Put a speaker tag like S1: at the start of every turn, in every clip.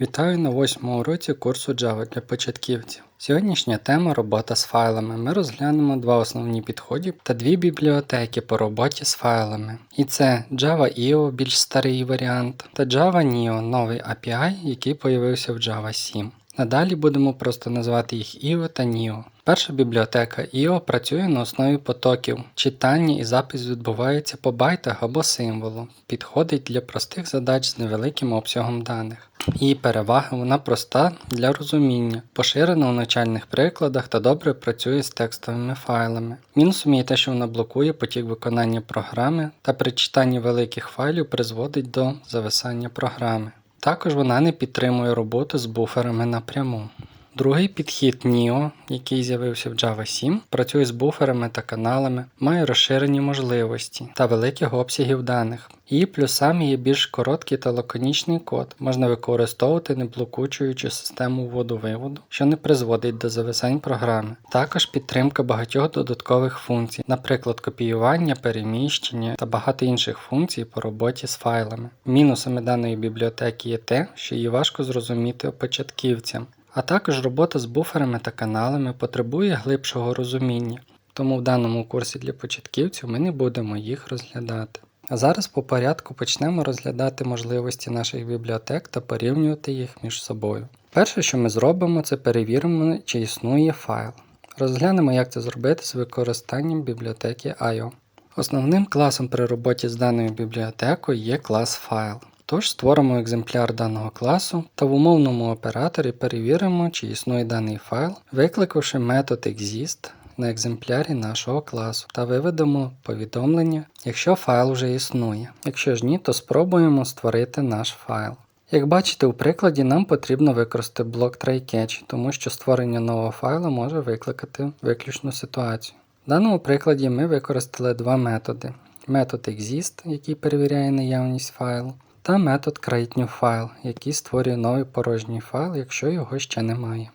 S1: Вітаю на восьмому уроці курсу Java для початківців. Сьогоднішня тема робота з файлами. Ми розглянемо два основні підходи та дві бібліотеки по роботі з файлами. І це Java.io, більш старий варіант, та Java Neo, новий API, який появився в Java 7. Надалі будемо просто називати їх IO та Neo. Перша бібліотека IO працює на основі потоків. Читання і запис відбувається по байтах або символу. Підходить для простих задач з невеликим обсягом даних. Її перевага вона проста для розуміння, поширена у навчальних прикладах та добре працює з текстовими файлами. Мінусом є те, що вона блокує потік виконання програми та при читанні великих файлів призводить до зависання програми. Також вона не підтримує роботу з буферами напряму. Другий підхід NIO, який з'явився в Java 7, працює з буферами та каналами, має розширені можливості та великих обсягів даних. Її плюсами є більш короткий та лаконічний код, можна використовувати не блокуючи систему вводу-виводу, що не призводить до зависань програми. Також підтримка багатьох додаткових функцій, наприклад, копіювання, переміщення та багато інших функцій по роботі з файлами. Мінусами даної бібліотеки є те, що її важко зрозуміти початківцям. А також робота з буферами та каналами потребує глибшого розуміння, тому в даному курсі для початківців ми не будемо їх розглядати. А зараз по порядку почнемо розглядати можливості наших бібліотек та порівнювати їх між собою. Перше, що ми зробимо, це перевіримо, чи існує файл. Розглянемо, як це зробити з використанням бібліотеки IO. Основним класом при роботі з даною бібліотекою є клас файл. Тож створимо екземпляр даного класу та в умовному операторі перевіримо, чи існує даний файл, викликавши метод exist на екземплярі нашого класу та виведемо повідомлення, якщо файл вже існує. Якщо ж ні, то спробуємо створити наш файл. Як бачите у прикладі, нам потрібно використати блок tryCatch, тому що створення нового файлу може викликати виключну ситуацію. В даному прикладі ми використали два методи: метод exist, який перевіряє наявність файлу, та метод createNewFile, який створює новий порожній файл, якщо його ще немає.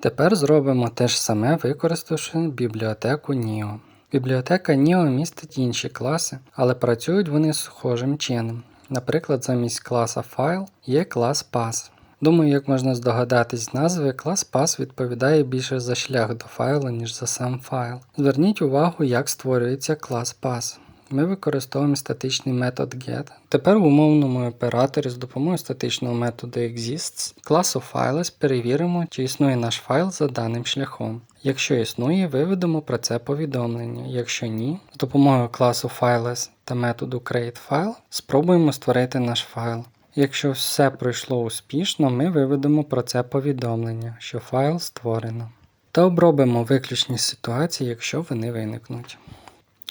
S1: Тепер зробимо те ж саме, використавши бібліотеку NIO. Бібліотека NIO містить інші класи, але працюють вони схожим чином. Наприклад, замість класа файл є клас pass. Думаю, як можна здогадатись з назви, клас pass відповідає більше за шлях до файлу, ніж за сам файл. Зверніть увагу, як створюється клас pass ми використовуємо статичний метод get. Тепер в умовному операторі з допомогою статичного методу exists класу files перевіримо, чи існує наш файл за даним шляхом. Якщо існує, виведемо про це повідомлення. Якщо ні, з допомогою класу files та методу createFile спробуємо створити наш файл. Якщо все пройшло успішно, ми виведемо про це повідомлення, що файл створено. Та обробимо виключні ситуації, якщо вони виникнуть.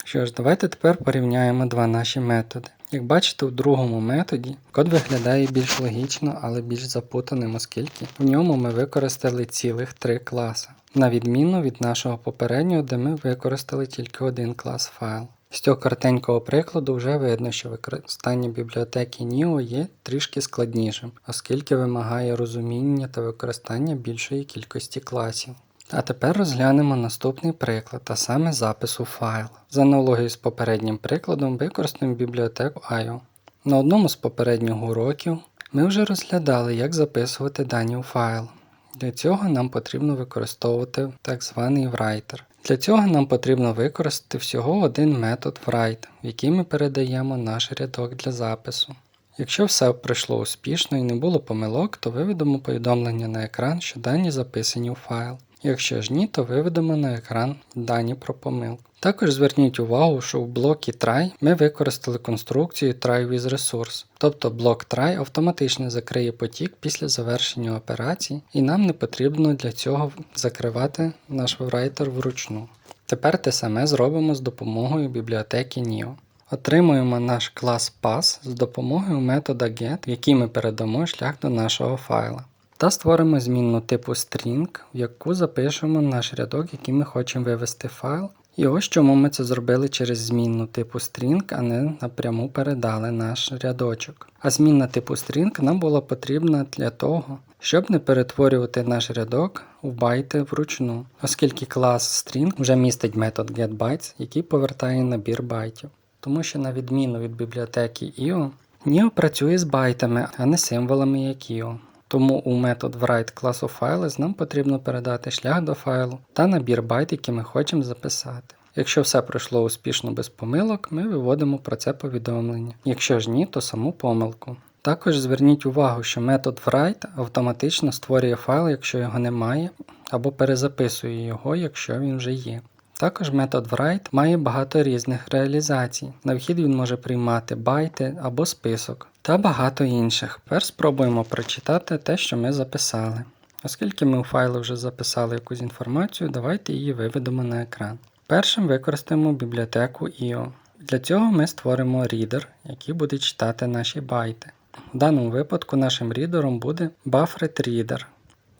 S1: Що ж, давайте тепер порівняємо два наші методи. Як бачите, у другому методі код виглядає більш логічно, але більш запутаним, оскільки в ньому ми використали цілих три класи, на відміну від нашого попереднього, де ми використали тільки один клас файл. З цього коротенького прикладу вже видно, що використання бібліотеки NIO є трішки складнішим, оскільки вимагає розуміння та використання більшої кількості класів. А тепер розглянемо наступний приклад, а саме запису файл. За аналогією з попереднім прикладом використаємо бібліотеку IO. На одному з попередніх уроків ми вже розглядали, як записувати дані у файл. Для цього нам потрібно використовувати так званий writer. Для цього нам потрібно використати всього один метод write, в який ми передаємо наш рядок для запису. Якщо все пройшло успішно і не було помилок, то виведемо повідомлення на екран, що дані записані у файл. Якщо ж ні, то виведемо на екран дані про помилку. Також зверніть увагу, що в блокі try ми використали конструкцію try with resource, тобто блок try автоматично закриє потік після завершення операції, і нам не потрібно для цього закривати наш writer вручну. Тепер те саме зробимо з допомогою бібліотеки NIO. Отримуємо наш клас pass з допомогою метода get, який ми передамо шлях до нашого файла. Та створимо змінну типу string, в яку запишемо наш рядок, який ми хочемо вивести файл. І ось чому ми це зробили через змінну типу string, а не напряму передали наш рядочок. А змінна типу string нам була потрібна для того, щоб не перетворювати наш рядок у байти вручну, оскільки клас string вже містить метод getBytes, який повертає набір байтів. Тому що, на відміну від бібліотеки IO, NIO працює з байтами, а не символами як IO. Тому у метод write класу files нам потрібно передати шлях до файлу та набір байт, які ми хочемо записати. Якщо все пройшло успішно без помилок, ми виводимо про це повідомлення. Якщо ж ні, то саму помилку. Також зверніть увагу, що метод write автоматично створює файл, якщо його немає, або перезаписує його, якщо він вже є. Також метод write має багато різних реалізацій. На вхід він може приймати байти або список та багато інших. Тепер спробуємо прочитати те, що ми записали. Оскільки ми у файлі вже записали якусь інформацію, давайте її виведемо на екран. Першим використаємо бібліотеку IO. Для цього ми створимо рідер, який буде читати наші байти. В даному випадку нашим рідером буде Buffered Reader,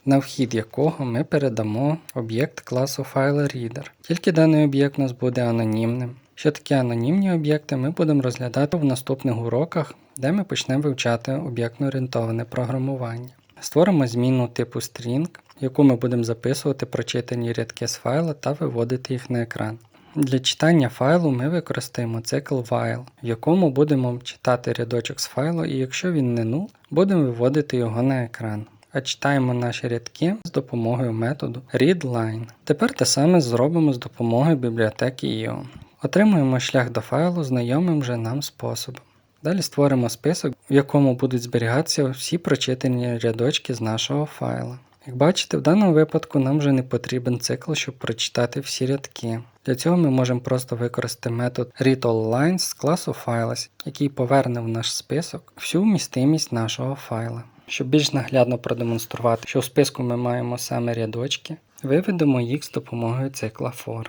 S1: на вхід якого ми передамо об'єкт класу FileReader. Тільки даний об'єкт у нас буде анонімним. Що таке анонімні об'єкти, ми будемо розглядати в наступних уроках, де ми почнемо вивчати об'єктно-орієнтоване програмування. Створимо змінну типу string, яку ми будемо записувати прочитані рядки з файла та виводити їх на екран. Для читання файлу ми використаємо цикл while, в якому будемо читати рядочок з файлу, і якщо він не null, будемо виводити його на екран. А читаємо наші рядки з допомогою методу readLine. Тепер те саме зробимо з допомогою бібліотеки IO. Отримуємо шлях до файлу знайомим вже нам способом. Далі створимо список, в якому будуть зберігатися всі прочитані рядочки з нашого файла. Як бачите, в даному випадку нам вже не потрібен цикл, щоб прочитати всі рядки. Для цього ми можемо просто використати метод readAllLines з класу files, який поверне в наш список всю вмістимість нашого файла. Щоб більш наглядно продемонструвати, що в списку ми маємо саме рядочки, виведемо їх з допомогою цикла for.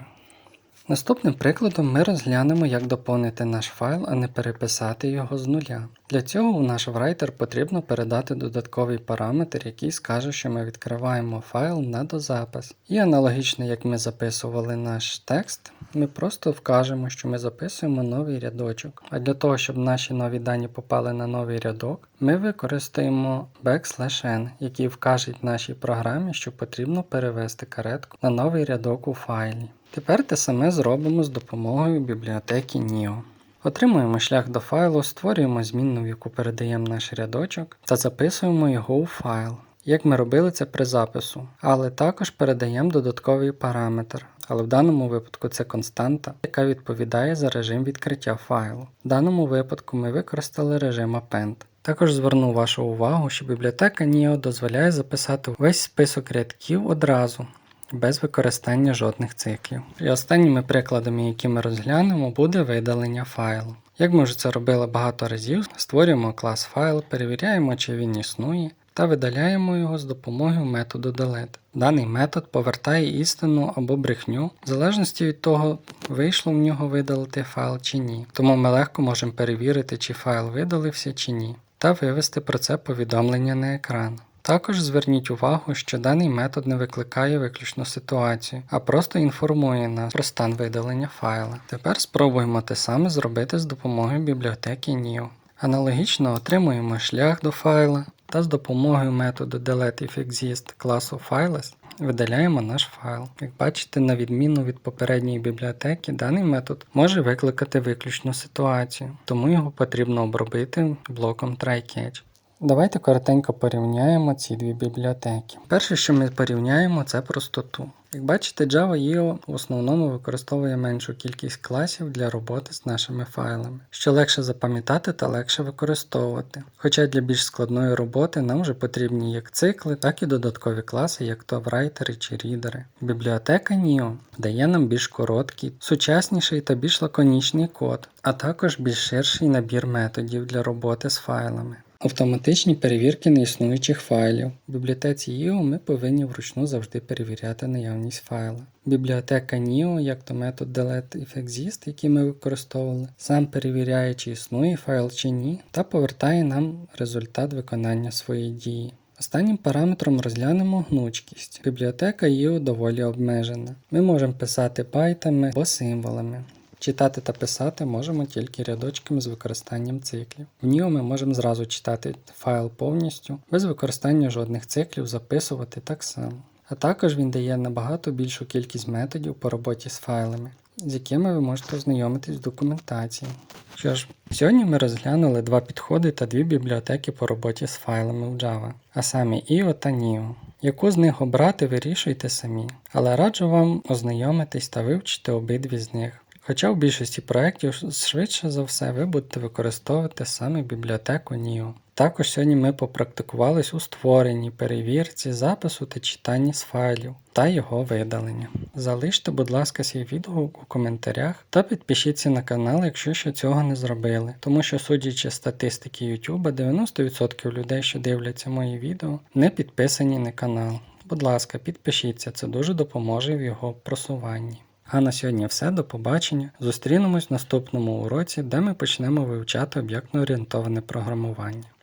S1: Наступним прикладом ми розглянемо, як доповнити наш файл, а не переписати його з нуля. Для цього у наш writer потрібно передати додатковий параметр, який скаже, що ми відкриваємо файл на дозапис. І аналогічно як ми записували наш текст, ми просто вкажемо, що ми записуємо новий рядочок. А для того, щоб наші нові дані попали на новий рядок, ми використаємо backslash n, який вкаже нашій програмі, що потрібно перевести каретку на новий рядок у файлі. Тепер те саме зробимо з допомогою бібліотеки NIO. Отримуємо шлях до файлу, створюємо змінну, в яку передаємо наш рядочок, та записуємо його у файл, як ми робили це при запису, але також передаємо додатковий параметр. Але в даному випадку це константа, яка відповідає за режим відкриття файлу. В даному випадку ми використали режим append. Також зверну вашу увагу, що бібліотека NIO дозволяє записати весь список рядків одразу, без використання жодних циклів. І останніми прикладами, які ми розглянемо, буде видалення файлу. Як ми вже це робили багато разів, створюємо клас файл, перевіряємо, чи він існує, та видаляємо його з допомогою методу delete. Даний метод повертає істину або брехню, в залежності від того, вийшло в нього видалити файл чи ні. Тому ми легко можемо перевірити, чи файл видалився чи ні, та вивести про це повідомлення на екран. Також зверніть увагу, що даний метод не викликає виключну ситуацію, а просто інформує нас про стан видалення файла. Тепер спробуємо те саме зробити з допомогою бібліотеки NIO. Аналогічно отримуємо шлях до файла та з допомогою методу deleteIfExist класу files видаляємо наш файл. Як бачите, на відміну від попередньої бібліотеки, даний метод може викликати виключну ситуацію, тому його потрібно обробити блоком trycatch. Давайте коротенько порівняємо ці дві бібліотеки. Перше, що ми порівняємо, це простоту. Як бачите, Java EO в основному використовує меншу кількість класів для роботи з нашими файлами, що легше запам'ятати та легше використовувати. Хоча для більш складної роботи нам вже потрібні як цикли, так і додаткові класи, як то врайтери чи рідери. Бібліотека NIO дає нам більш короткий, сучасніший та більш лаконічний код, а також більш ширший набір методів для роботи з файлами. Автоматичні перевірки неіснуючих файлів. В бібліотеці IO ми повинні вручну завжди перевіряти наявність файла. Бібліотека NIO, як то метод deleteIfExist, який ми використовували, сам перевіряє, чи існує файл чи ні, та повертає нам результат виконання своєї дії. Останнім параметром розглянемо гнучкість. Бібліотека IO доволі обмежена. Ми можемо писати байтами або символами. Читати та писати можемо тільки рядочками з використанням циклів. В NIO ми можемо зразу читати файл повністю, без використання жодних циклів, записувати так само. А також він дає набагато більшу кількість методів по роботі з файлами. з якими ви можете ознайомитись в документації. Що ж, сьогодні ми розглянули два підходи та дві бібліотеки по роботі з файлами в Java, а саме IO та NIO. Яку з них обрати, вирішуйте самі, але раджу вам ознайомитись та вивчити обидві з них. Хоча в більшості проєктів швидше за все ви будете використовувати саме бібліотеку NIO. Також сьогодні ми попрактикувались у створенні, перевірці, запису та читанні з файлів та його видалення. Залиште, будь ласка, свій відгук у коментарях та підпишіться на канал, якщо ще цього не зробили, тому що, судячи статистики YouTube, 90% людей, що дивляться мої відео, не підписані на канал. Будь ласка, підпишіться, це дуже допоможе в його просуванні. А на сьогодні все, до побачення. Зустрінемось в наступному уроці, де ми почнемо вивчати об'єктно орієнтоване програмування.